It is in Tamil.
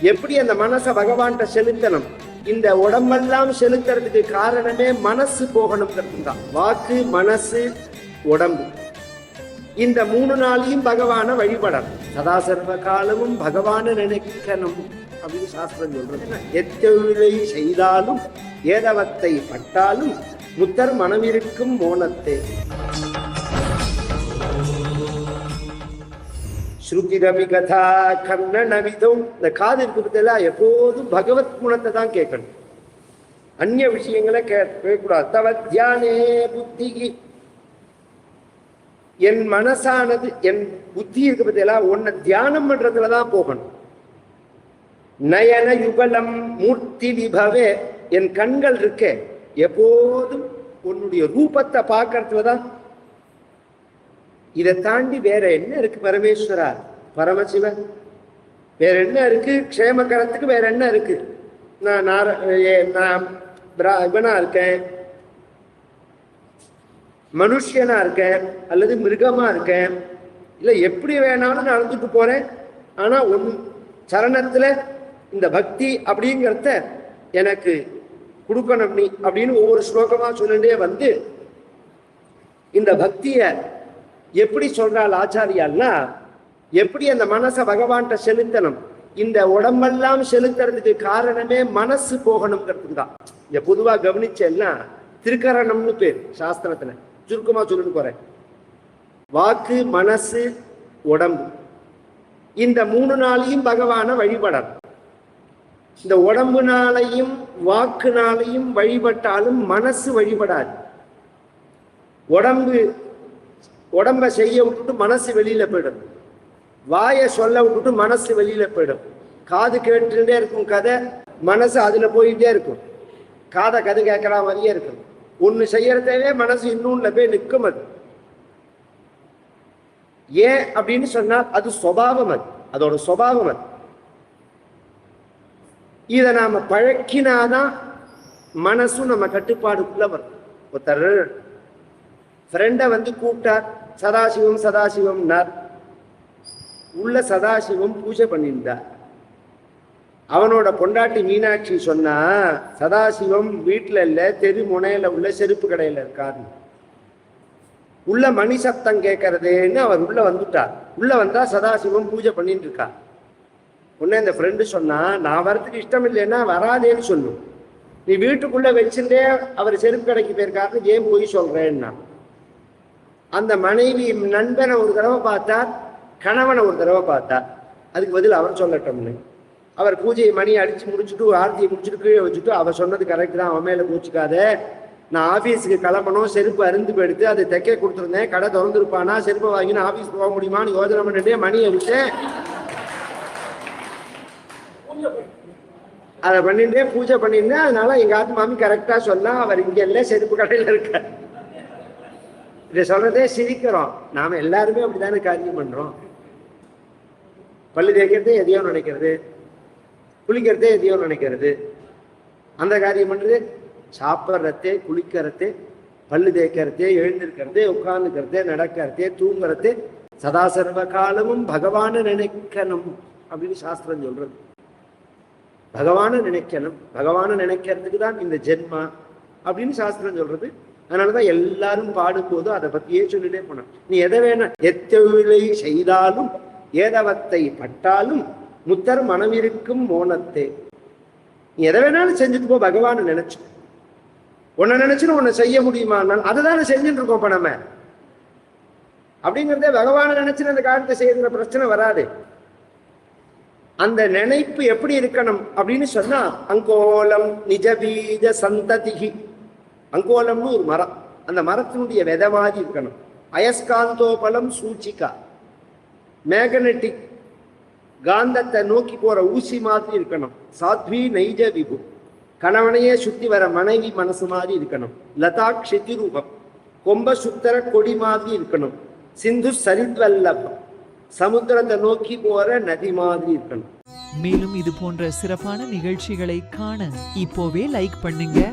எப்படி அந்த மனசை பகவான்கிட்ட செலுத்தணும்? இந்த உடம்பெல்லாம் செலுத்துறதுக்கு காரணமே மனசு போகணுங்கிறது தான். வாக்கு மனசு உடம்பு. இந்த மூணு நாளையும் பகவானை வழிபடணும். சதா சர்வ காலமும் பகவானை நினைக்கணும் அப்படின்னு சாஸ்திரம் சொல்றது. எத்தொழிலை செய்தாலும் ஏதவத்தை பட்டாலும் முத்தர் மனமிருக்கும் மோனத்தே. ஸ்ருதிரவி கதா கர்ணனவிதம் இந்த காது இருக்கிறதுல எப்போதும் பகவத் குணத்தை தான் கேட்கணும். அந்நிய விஷயங்களை கேட்கக்கூடாது தவ தியானே புத்தி. என் மனசானது என் புத்தி இருக்க பத்தியெல்லாம் உன்னை தியானம் பண்றதுல தான் போகணும். நயன யுகலம் மூர்த்தி விபவே. என் கண்கள் இருக்கே. எப்போதும் உன்னுடைய ரூபத்தை பார்க்கறதுல தான் இதை தாண்டி வேற என்ன இருக்கு பரமேஸ்வரா பரமசிவன். வேற என்ன இருக்கு? க்ஷேமகரத்துக்கு வேற என்ன இருக்கு? நான் நார ஏ- நான் பிரா- இவனா இருக்கேன். மனுஷனா இருக்கேன். அல்லது மிருகமா இருக்கேன். இல்லை எப்படி வேணாலும் நடந்துட்டு போறேன். ஆனா ஒன் சரணத்துல இந்த பக்தி அப்படிங்கிறத எனக்கு கொடுக்கணும் நீ அப்படின்னு ஒவ்வொரு ஸ்லோகமா சொல்லிட்டே வந்து இந்த பக்தியை எப்படி சொல்றாள் ஆச்சாரியால்னா எப்படி அந்த மனசை பகவான்கிட்ட செலுத்தணும்? இந்த உடம்பெல்லாம் செலுத்துறதுக்கு காரணமே மனசு போகணுங்கிறதுக்கு தான். இங்க பொதுவா கவனிச்சேன்னா திருக்கரணம்னு பேர் சாஸ்திரத்துல. சுருக்கமா சொல்லிட்டு போறேன். வாக்கு மனசு உடம்பு. இந்த மூணு நாளையும் பகவானை வழிபடணும். இந்த உடம்புனாலையும் வாக்குனாலையும் வழிபட்டாலும் மனசு வழிபடாது. உடம்பு உடம்ப செய்ய விட்டுட்டு மனசு வெளியில போயிடும். வாயை சொல்ல விட்டுட்டு மனசு வெளியில போயிடும். காது கேட்டுட்டே இருக்கும் கதை மனசு அதுல போயிட்டே இருக்கும். காதை கதை கேட்கற மாதிரியே இருக்கும். ஒண்ணு செய்யறதே மனசு இன்னொன்னுல போய் நிற்கும் அது. ஏன் அப்படின்னு சொன்னா அது சுவாவம் அது. அதோட சுவாவம் அது. இதை நாம பழக்கினாதான் மனசும் நம்ம கட்டுப்பாடுக்குள்ள வரும். ஒருத்தர் ஃப்ரெண்டை வந்து கூப்பிட்டார் சதாசிவம் சதாசிவம்னார் உள்ள சதாசிவம் பூஜை பண்ணியிருந்தார் அவனோட பொண்டாட்டி மீனாட்சி சொன்னா சதாசிவம் வீட்டில் இல்லை தெரு முனையில உள்ள செருப்பு கடையில் இருக்காரு. உள்ள மணி சத்தம் கேட்கறதுன்னு அவர் உள்ள வந்துட்டார். உள்ள வந்தா சதாசிவம் பூஜை பண்ணிட்டு இருக்கார் உடனே இந்த ஃப்ரெண்டு சொன்னா நான் வரதுக்கு இஷ்டம் இல்லைன்னா வராதேன்னு சொல்லும் நீ வீட்டுக்குள்ள வச்சிருந்தே அவர் செருப்பு கடைக்கு போயிருக்காருன்னு ஏன் போய் சொல்றேன்னா? அந்த மனைவி நண்பனை ஒரு தடவை பார்த்தார் கணவனை ஒரு தடவை பார்த்தார். அதுக்கு பதில் அவர் சொல்லட்டோம்னு அவர் பூஜையை மணி அடித்து முடிச்சுட்டு ஆர்த்தியை முடிச்சுட்டு கீழே வச்சுட்டு அவர் சொன்னது கரெக்ட் தான். அவன் மேலே பூச்சிக்காத நான் ஆஃபீஸுக்கு கிளம்பணும் செருப்பு அருந்து போயிடுத்து அதை தைக்க கொடுத்துருந்தேன். கடை திறந்துருப்பானா செருப்பை வாங்கி நான் போக முடியுமான்னு யோசனை பண்ணிட்டே மணி அடிச்சேன். அதை பண்ணிட்டு பூஜை பண்ணியிருந்தேன். அதனால எங்க ஆத்து மாமி கரெக்டா சொன்னா அவர் இங்க இல்லை செருப்பு கடையில் இருக்கார். இதை சொல்றதே சிரிக்கிறோம். நாம எல்லாருமே அப்படித்தானே காரியம் பண்றோம்? பல்லு தேய்க்கிறதே எதையோ நினைக்கிறது. குளிக்கிறதே எதையோ நினைக்கிறது. அந்த காரியம் பண்றது? சாப்பிட்றதே குளிக்கிறதே பல்லு தேய்க்கிறதே எழுந்திருக்கிறதே உட்கார்ந்துக்கிறதே நடக்கிறதே தூங்குறதே சதா சர்வ காலமும் பகவான நினைக்கணும் அப்படின்னு சாஸ்திரம் சொல்றது. பகவான நினைக்கணும். பகவான நினைக்கிறதுக்கு தான் இந்த ஜென்மா அப்படின்னு சாஸ்திரம் சொல்றது. அதனாலதான் எல்லாரும் பாடும்போது அதை பத்தியே சொல்லிட்டே போனோம். நீ எதை வேணா எத்தொழிலை செய்தாலும் ஏதவத்தை பட்டாலும் முத்தர் மனமிருக்கும் மோனத்தே. நீ எதை வேணாலும் செஞ்சுட்டு போ பகவானை நினைச்சு. உன்னை நினைச்சுன்னு உன்னை செய்ய முடியுமானால் அதுதானே செஞ்சுட்டு இருக்கோம் இப்ப நம்ம. அப்படிங்கிறதே பகவானை நினைச்சுன்னு அந்த காரியத்தை செய்யறதுல பிரச்சனை வராது. அந்த நினைப்பு எப்படி இருக்கணும் அப்படின்னு சொன்னா அங்கோலம் நிஜபீஜ சந்ததிகி அங்கோலம்னு ஒரு மரம். அந்த மரத்தினுடைய விதை மாதிரி இருக்கணும் அயஸ்காந்தோபலம் சூச்சிகா. மேக்னட்டிக் காந்தத்தை நோக்கி போற ஊசி மாதிரி இருக்கணும். சாத்வி நைஜ விபு. கணவனையே சுத்தி வர மனைவி மனசு மாதிரி இருக்கணும். லதா க்ஷிதி ரூபம் கொம்ப சுத்தர கொடி மாதிரி இருக்கணும். சிந்து சரித்வல்லபம். சமுத்திரத்தை நோக்கி போற நதி மாதிரி இருக்கணும். மேலும் இது போன்ற சிறப்பான நிகழ்ச்சிகளை காண இப்போவே லைக் பண்ணுங்க.